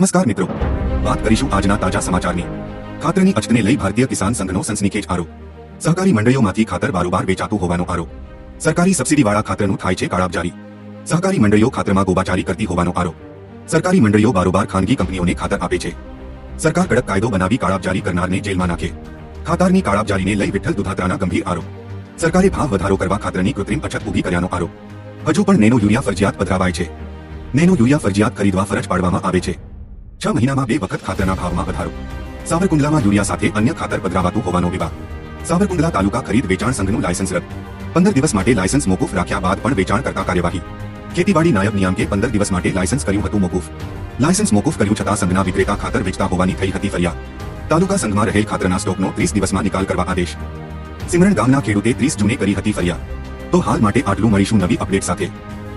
નમસ્કાર મિત્રો વાત કરીશું આજના તાજા સમાચારની ખાતરની અછતને લઈ ભારતીય કિસાન સંઘનો સનસનીખેજ આરોપ સહકારી મંડળીઓમાંથી ખાતર બારોબાર વેચાતું હોવાનો આરોપ સરકારી સબસિડીવાળા ખાતરનું થાય છે કાળાબજારી સહકારી મંડળીઓ ખાતરમાં ગોબાચારી કરતી હોવાનો આરોપ સરકારી મંડળીઓ બારોબાર ખાનગી કંપનીઓને ખાતર આપે છે સરકાર કડક કાયદો બનાવી કાળાબજારી કરનારને જેલમાં નાખે ખાતરની કાળાબજારીને લઈ વિઠ્ઠલ દુધાત્રાના ગંભીર આરોપ સરકારે ભાવ વધારો કરવા ખાતરની કૃત્રિમ અછત ઊભી કર્યાનો આરોપ હજુ પણ નેનો યુરિયા ફરજિયાત પધરાવાય છે નેનો યુરિયા ફરજિયાત ખરીદવા ફરજ પાડવામાં આવે છે છ મહિનામાં બે વખત ખાતરના ભાવમાં વધારો. સાવરકુંડલામાં યુરિયા સાથે અન્ય ખાતર પધરાવાતું હોવાનો વિવાદ. સાવરકુંડલા તાલુકા ખરીદ વેચાણ સંઘનું લાયસન્સ રદ. પંદર દિવસ માટે લાયસન્સ મોકૂફ રાખ્યા બાદ પણ વેચાણ કરતા કાર્યવાહી. ખેતીવાડી નાયબ નિયામકે પંદર દિવસ માટે લાયસન્સ કર્યું હતું મોકૂફ. લાયસન્સ મોકૂફ કર્યું છતાં સંઘના વિક્રેતા ખાતર વેચતા હોવાની થઈ હતી ફરિયાદ. તાલુકા સંઘમાં રહેલ ખાતરના સ્ટોકનો ત્રીસ દિવસમાં નિકાલ કરવા આદેશ. સિમરણ ગામના ખેડૂતે ત્રીસ જૂને કરી હતી ફરિયાદ. તો હાલ માટે આટલું મળીશું નવી અપડેટ સાથે.